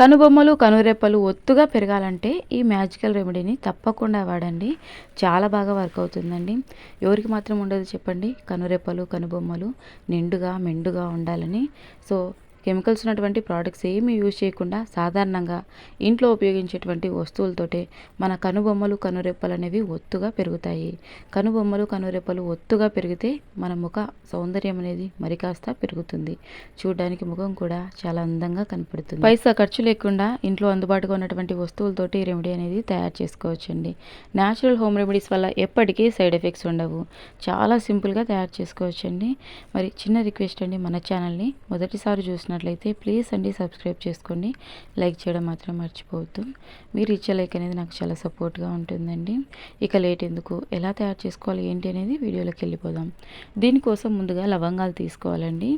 కనుబొమ్మలు కనురెప్పలు ఒత్తుగా పెరగాలంటే ఈ మ్యాజికల్ రెమెడీని తప్పకుండా వాడండి. చాలా బాగా వర్క్ అవుతుందండి. ఎవరికి మాత్రం ఉండదు చెప్పండి. కనురెప్పలు కనుబొమ్మలు నిండుగా మెండుగా ఉండాలని. సో కెమికల్స్ ఉన్నటువంటి ప్రోడక్ట్స్ ఏమీ యూజ్ చేయకుండా సాధారణంగా ఇంట్లో ఉపయోగించేటువంటి వస్తువులతోటే మన కనుబొమ్మలు కనురెప్పలు అనేవి ఒత్తుగా పెరుగుతాయి. కనుబొమ్మలు కనురెప్పలు ఒత్తుగా పెరిగితే మన ముఖ సౌందర్యం అనేది మరి కాస్త పెరుగుతుంది. చూడడానికి ముఖం కూడా చాలా అందంగా కనపడుతుంది. పైసా ఖర్చు లేకుండా ఇంట్లో అందుబాటులో ఉన్నటువంటి వస్తువులతోటి రెమెడీ అనేది తయారు చేసుకోవచ్చండి. న్యాచురల్ హోమ్ రెమెడీస్ వల్ల ఎప్పటికీ సైడ్ ఎఫెక్ట్స్ ఉండవు. చాలా సింపుల్గా తయారు చేసుకోవచ్చండి. మరి చిన్న రిక్వెస్ట్ అండి మన ఛానల్ని మొదటిసారి చూసిన చూసినట్లయితే ప్లీజ్ అండి సబ్స్క్రైబ్ చేసుకోండి లైక్ చేయడం మాత్రం మర్చిపోవద్దు. మీరు ఇచ్చే లైక్ అనేది నాకు చాలా సపోర్ట్గా ఉంటుందండి. ఇక లేట్ ఎందుకు? ఎలా తయారు చేసుకోవాలి? ఏంటి అనేది వీడియోలోకి వెళ్ళిపోదాం. దీనికోసం ముందుగా లవంగాలు తీసుకోవాలండి.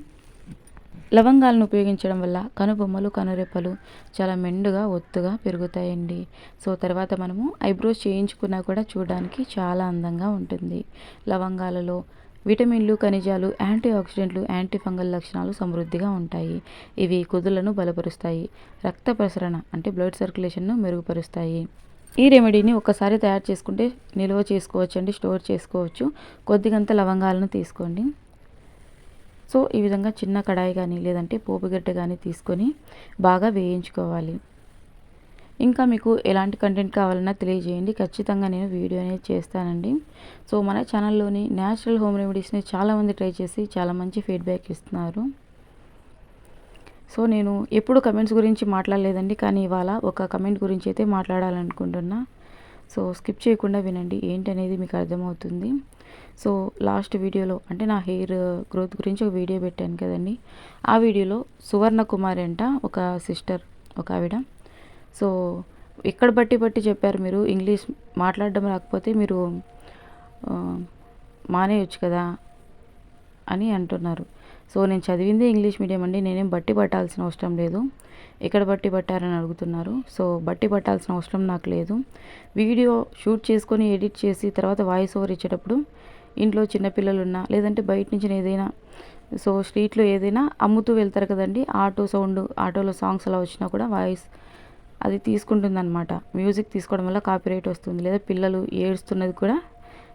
లవంగాలను ఉపయోగించడం వల్ల కనుబొమ్మలు కనురెప్పలు చాలా మెండుగా ఒత్తుగా పెరుగుతాయండి. సో తర్వాత మనము ఐబ్రోస్ చేయించుకున్నా కూడా చూడడానికి చాలా అందంగా ఉంటుంది. లవంగాలలో విటమిన్లు ఖనిజాలు యాంటీ ఆక్సిడెంట్లు యాంటీ ఫంగల్ లక్షణాలు సమృద్ధిగా ఉంటాయి. ఇవి కుదులను బలపరుస్తాయి. రక్త ప్రసరణ అంటే బ్లడ్ సర్క్యులేషన్ను మెరుగుపరుస్తాయి. ఈ రెమెడీని ఒక్కసారి తయారు చేసుకుంటే నిల్వ చేసుకోవచ్చు అండి స్టోర్ చేసుకోవచ్చు. కొద్దిగంత లవంగాలను తీసుకోండి. సో ఈ విధంగా చిన్న కడాయి కానీ లేదంటే పోపుగడ్డ కానీ తీసుకొని బాగా వేయించుకోవాలి. ఇంకా మీకు ఎలాంటి కంటెంట్ కావాలన్నా తెలియజేయండి. ఖచ్చితంగా నేను వీడియో అనేది చేస్తానండి. సో మన ఛానల్లోని న్యాచురల్ హోమ్ రెమెడీస్ని చాలామంది ట్రై చేసి చాలా మంచి ఫీడ్బ్యాక్ ఇస్తున్నారు. సో నేను ఎప్పుడు కమెంట్స్ గురించి మాట్లాడలేదండి. కానీ ఇవాళ ఒక కమెంట్ గురించి అయితే మాట్లాడాలనుకుంటున్నా. సో స్కిప్ చేయకుండా వినండి. ఏంటి అనేది మీకు అర్థమవుతుంది. సో లాస్ట్ వీడియోలో అంటే నా హెయిర్ గ్రోత్ గురించి ఒక వీడియో పెట్టాను కదండి. ఆ వీడియోలో సువర్ణ కుమారి అంట ఒక సిస్టర్ ఒక ఆవిడ. సో ఎక్కడ బట్టి బట్టి చెప్పారు మీరు? ఇంగ్లీష్ మాట్లాడడం రాకపోతే మీరు మానేయచ్చు కదా అని అంటున్నారు. సో నేను చదివిందే ఇంగ్లీష్ మీడియం అండి. నేనేం బట్టి పట్టాల్సిన అవసరం లేదు. ఎక్కడ బట్టి పట్టారని అడుగుతున్నారు. సో బట్టి పట్టాల్సిన అవసరం నాకు లేదు. వీడియో షూట్ చేసుకొని ఎడిట్ చేసి తర్వాత వాయిస్ ఓవర్ ఇచ్చేటప్పుడు ఇంట్లో చిన్నపిల్లలు ఉన్నా లేదంటే బయట నుంచి ఏదైనా సో స్ట్రీట్లో ఏదైనా అమ్ముతూ వెళ్తారు కదండి. ఆటో సౌండ్ ఆటోలో సాంగ్స్ అలా వచ్చినా కూడా వాయిస్ అది తీసుకుంటుంది అనమాట మ్యూజిక్ తీసుకోవడం వల్ల కాపీరైట్ వస్తుంది. లేదా పిల్లలు ఏడుస్తున్నది కూడా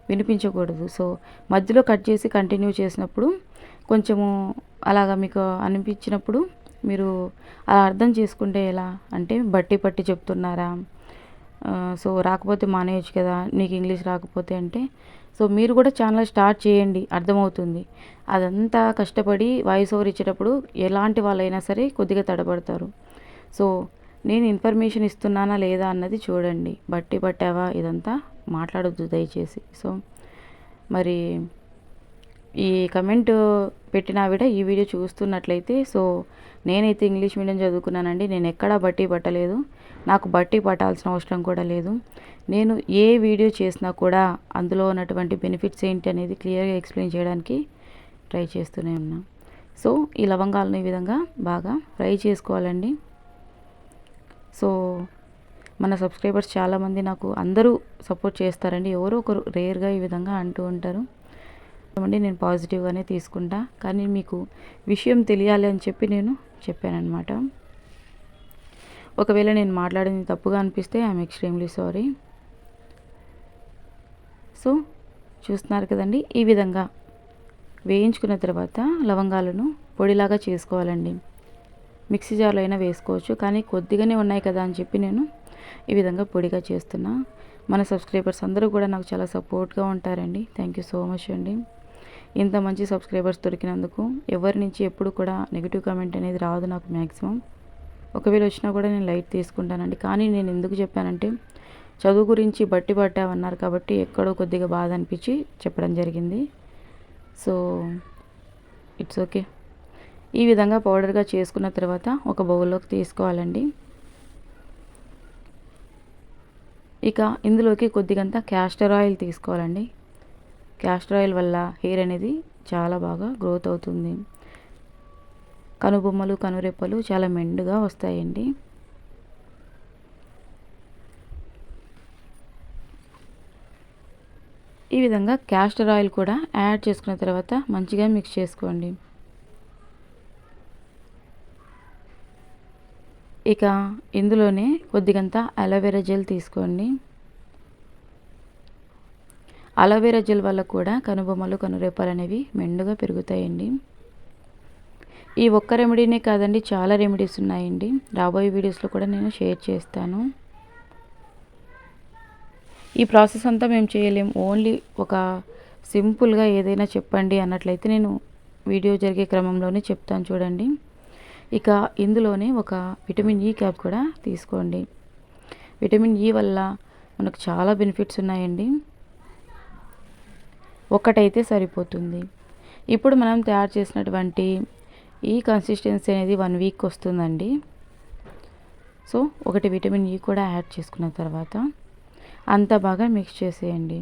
వినిపించకూడదు. సో మధ్యలో కట్ చేసి కంటిన్యూ చేసినప్పుడు కొంచెము అలాగా మీకు అనిపించినప్పుడు మీరు అలా అర్థం చేసుకుంటే ఎలా? అంటే బట్టి పట్టి చెప్తున్నారా? సో రాకపోతే మానేయచ్చు కదా? నీకు ఇంగ్లీష్ రాకపోతే అంటే. సో మీరు కూడా ఛానల్ స్టార్ట్ చేయండి. అర్థమవుతుంది. అదంతా కష్టపడి వాయిస్ ఓవర్ ఇచ్చేటప్పుడు ఎలాంటి వాళ్ళైనా సరే కొద్దిగా తడబడతారు. సో నేను ఇన్ఫర్మేషన్ ఇస్తున్నానా లేదా అన్నది చూడండి. బట్టి పట్టావా? ఇదంతా మాట్లాడొద్దు దయచేసి. సో మరి ఈ కమెంట్ పెట్టిన ఆవిడ ఈ వీడియో చూస్తున్నట్లయితే సో నేనైతే ఇంగ్లీష్ మీడియం చదువుకున్నానండి. నేను ఎక్కడా బట్టి పట్టలేదు. నాకు బట్టి పట్టాల్సిన అవసరం కూడా లేదు. నేను ఏ వీడియో చేసినా కూడా అందులో ఉన్నటువంటి బెనిఫిట్స్ ఏంటి అనేది క్లియర్గా ఎక్స్ప్లెయిన్ చేయడానికి ట్రై చేస్తూనే ఉన్నా. సో ఈ లవంగాలను ఈ విధంగా బాగా ఫ్రై చేసుకోవాలండి. సో మన సబ్స్క్రైబర్స్ చాలామంది నాకు అందరూ సపోర్ట్ చేస్తారండి. ఎవరో ఒకరు రేర్గా ఈ విధంగా అంటూ ఉంటారు. అండి నేను పాజిటివ్గానే తీసుకుంటా. కానీ మీకు విషయం తెలియాలి అని చెప్పి నేను చెప్పానమాట ఒకవేళ నేను మాట్లాడింది తప్పుగా అనిపిస్తే ఐఎమ్ ఎక్స్ట్రీమ్లీ సారీ. సో చూస్తున్నారు కదండి ఈ విధంగా వేయించుకున్న తర్వాత లవంగాలను పొడిలాగా చేసుకోవాలండి. మిక్సీ జార్లో అయినా వేసుకోవచ్చు. కానీ కొద్దిగానే ఉన్నాయి కదా అని చెప్పి నేను ఈ విధంగా పొడిగా చేస్తున్నా. మన సబ్స్క్రైబర్స్ అందరూ కూడా నాకు చాలా సపోర్ట్గా ఉంటారండి. థ్యాంక్ యూ సో మచ్ అండి. ఇంత మంచి సబ్స్క్రైబర్స్ దొరికినందుకు ఎవరి నుంచి ఎప్పుడు కూడా నెగిటివ్ కామెంట్ అనేది రాదు నాకు మ్యాక్సిమం ఒకవేళ వచ్చినా కూడా నేను లైట్ తీసుకుంటానండి. కానీ నేను ఎందుకు చెప్పానంటే చదువు గురించి బట్టి పట్టామన్నారు కాబట్టి ఎక్కడో కొద్దిగా బాధ అనిపించి చెప్పడం జరిగింది. సో ఇట్స్ ఓకే ఈ విధంగా పౌడర్గా చేసుకున్న తర్వాత ఒక బౌల్లోకి తీసుకోవాలండి. ఇక ఇందులోకి కొద్దిగంత క్యాస్టర్ ఆయిల్ తీసుకోవాలండి. క్యాస్టర్ ఆయిల్ వల్ల హెయిర్ అనేది చాలా బాగా గ్రోత్ అవుతుంది. కనుబొమ్మలు కనురెప్పలు చాలా మెండుగా వస్తాయండి. ఈ విధంగా క్యాస్టర్ ఆయిల్ కూడా యాడ్ చేసుకున్న తర్వాత మంచిగా మిక్స్ చేసుకోండి. ఇక ఇందులోనే కొద్దిగంత అలోవెరా జెల్ తీసుకోండి. అలోవెరా జెల్ వల్ల కూడా కనుబొమ్మలు కనురేపాలు అనేవి మెండుగా పెరుగుతాయండి. ఈ ఒక్క రెమెడీనే కాదండి చాలా రెమెడీస్ ఉన్నాయండి. రాబోయే వీడియోస్లో కూడా నేను షేర్ చేస్తాను. ఈ ప్రాసెస్ అంతా మేము చేయలేం. ఓన్లీ ఒక సింపుల్గా ఏదైనా చెప్పండి అన్నట్లయితే నేను వీడియో జరిగే క్రమంలోనే చెప్తాను చూడండి. ఇక ఇందులోనే ఒక విటమిన్ e ఈ క్యాప్ కూడా తీసుకోండి. విటమిన్ ఈ వల్ల మనకు చాలా బెనిఫిట్స్ ఉన్నాయండి. ఒకటైతే సరిపోతుంది. ఇప్పుడు మనం తయారు చేసినటువంటి e ఈ కన్సిస్టెన్సీ అనేది వన్ వీక్ వస్తుందండి. సో ఒకటి విటమిన్ ఈ కూడా యాడ్ చేసుకున్న తర్వాత అంత బాగా మిక్స్ చేసేయండి.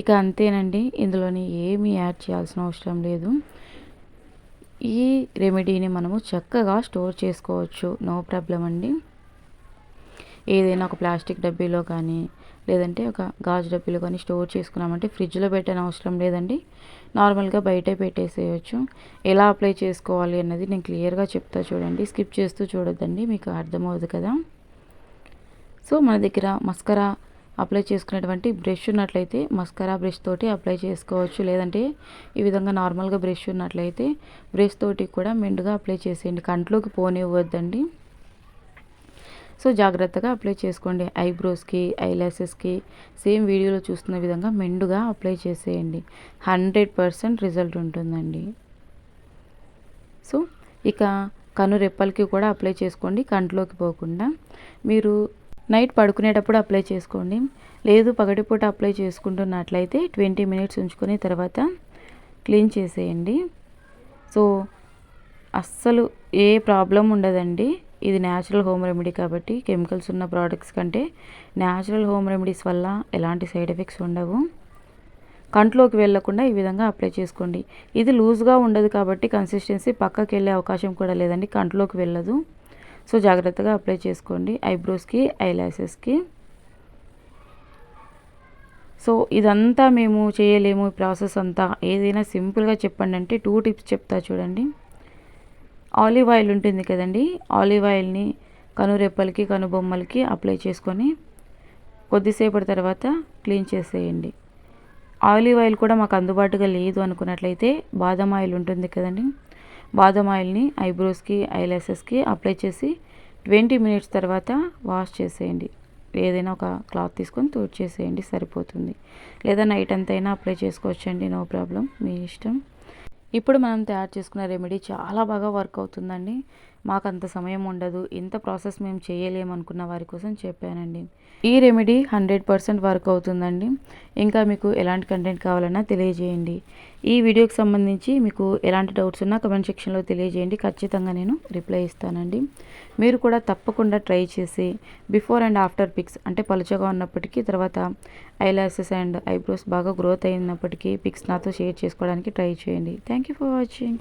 ఇక అంతేనండి. ఇందులోని ఏమీ యాడ్ చేయాల్సిన అవసరం లేదు. ఈ రెమెడీని మనము చక్కగా స్టోర్ చేసుకోవచ్చు. నో ప్రాబ్లం అండి. ఏదైనా ఒక ప్లాస్టిక్ డబ్బీలో కానీ లేదంటే ఒక గాజు డబ్బీలో కానీ స్టోర్ చేసుకున్నామంటే ఫ్రిడ్జ్లో పెట్టని అవసరం లేదండి. నార్మల్గా బయటే పెట్టేసేయచ్చు. ఎలా అప్లై చేసుకోవాలి అన్నది నేను క్లియర్గా చెప్తా చూడండి. స్కిప్ చేస్తూ చూడొద్దండి మీకు అర్థమవుతుంది కదా. సో మన దగ్గర మస్కరా అప్లై చేసుకునేటువంటి బ్రష్ ఉన్నట్లయితే మస్కరా బ్రష్ తోటి అప్లై చేసుకోవచ్చు. లేదంటే ఈ విధంగా నార్మల్గా బ్రష్ ఉన్నట్లయితే బ్రష్ తోటి కూడా మెండుగా అప్లై చేసేయండి. కంట్లోకి పోనివ్వద్దండి. సో జాగ్రత్తగా అప్లై చేసుకోండి. ఐబ్రోస్కి ఐలాసెస్కి సేమ్ వీడియోలో చూస్తున్న విధంగా మెండుగా అప్లై చేసేయండి. హండ్రెడ్ పర్సెంట్ రిజల్ట్ ఉంటుందండి. సో ఇక కను రెప్పలకి కూడా అప్లై చేసుకోండి. కంట్లోకి పోకుండా. మీరు నైట్ పడుకునేటప్పుడు అప్లై చేసుకోండి. లేదు పగటిపూట అప్లై చేసుకుంటున్నట్లయితే ట్వంటీ మినిట్స్ ఉంచుకుని తర్వాత క్లీన్ చేసేయండి. సో అస్సలు ఏ ప్రాబ్లం ఉండదండి. ఇది న్యాచురల్ హోమ్ రెమెడీ కాబట్టి కెమికల్స్ ఉన్న ప్రోడక్ట్స్ కంటే న్యాచురల్ హోమ్ రెమెడీస్ వల్ల ఎలాంటి సైడ్ ఎఫెక్ట్స్ ఉండవు. కంట్లోకి వెళ్ళకుండా ఈ విధంగా అప్లై చేసుకోండి. ఇది లూజ్గా ఉండదు కాబట్టి కన్సిస్టెన్సీ పక్కకి వెళ్ళే అవకాశం కూడా లేదండి. కంట్లోకి వెళ్ళదు. సో జాగ్రత్తగా అప్లై చేసుకోండి ఐబ్రోస్కి ఐలాసెస్కి సో ఇదంతా మేము చేయలేము ఈ ప్రాసెస్ అంతా. ఏదైనా సింపుల్గా చెప్పండి అంటే టూ టిప్స్ చెప్తా చూడండి. ఆలివ్ ఆయిల్ ఉంటుంది కదండి ఆలివ్ ఆయిల్ని కనురెప్పలకి కనుబొమ్మలకి అప్లై చేసుకొని కొద్దిసేపటి తర్వాత క్లీన్ చేసేయండి. ఆలివ్ ఆయిల్ కూడా మాకు అందుబాటుగా లేదు అనుకున్నట్లయితే బాదం ఆయిల్ ఉంటుంది కదండి బాదం ఆయిల్ని ఐబ్రోస్కి ఐలాసెస్కి అప్లై చేసి ట్వంటీ మినిట్స్ తర్వాత వాష్ చేసేయండి. ఏదైనా ఒక క్లాత్ తీసుకొని తోడు చేసేయండి సరిపోతుంది. లేదా నైట్ అంతా అయినా అప్లై చేసుకోవచ్చండి నో ప్రాబ్లం మీ ఇష్టం. ఇప్పుడు మనం తయారు చేసుకున్న రెమెడీ చాలా బాగా వర్క్ అవుతుందండి. మాకు అంత సమయం ఉండదు ఇంత ప్రాసెస్ మేము చేయలేము అనుకున్న వారి కోసం చెప్పానండి. ఈ రెమెడీ హండ్రెడ్ పర్సెంట్ వర్క్ అవుతుందండి. ఇంకా మీకు ఎలాంటి కంటెంట్ కావాలన్నా తెలియజేయండి. ఈ వీడియోకి సంబంధించి మీకు ఎలాంటి డౌట్స్ ఉన్నా కమెంట్ సెక్షన్లో తెలియజేయండి. ఖచ్చితంగా నేను రిప్లై ఇస్తానండి. మీరు కూడా తప్పకుండా ట్రై చేసి బిఫోర్ అండ్ ఆఫ్టర్ పిక్స్ అంటే పలుచగా ఉన్నప్పటికీ తర్వాత ఐలాసెస్ అండ్ ఐబ్రోస్ బాగా గ్రోత్ అయినప్పటికీ పిక్స్ నాతో షేర్ చేసుకోవడానికి ట్రై చేయండి. Thank you for watching.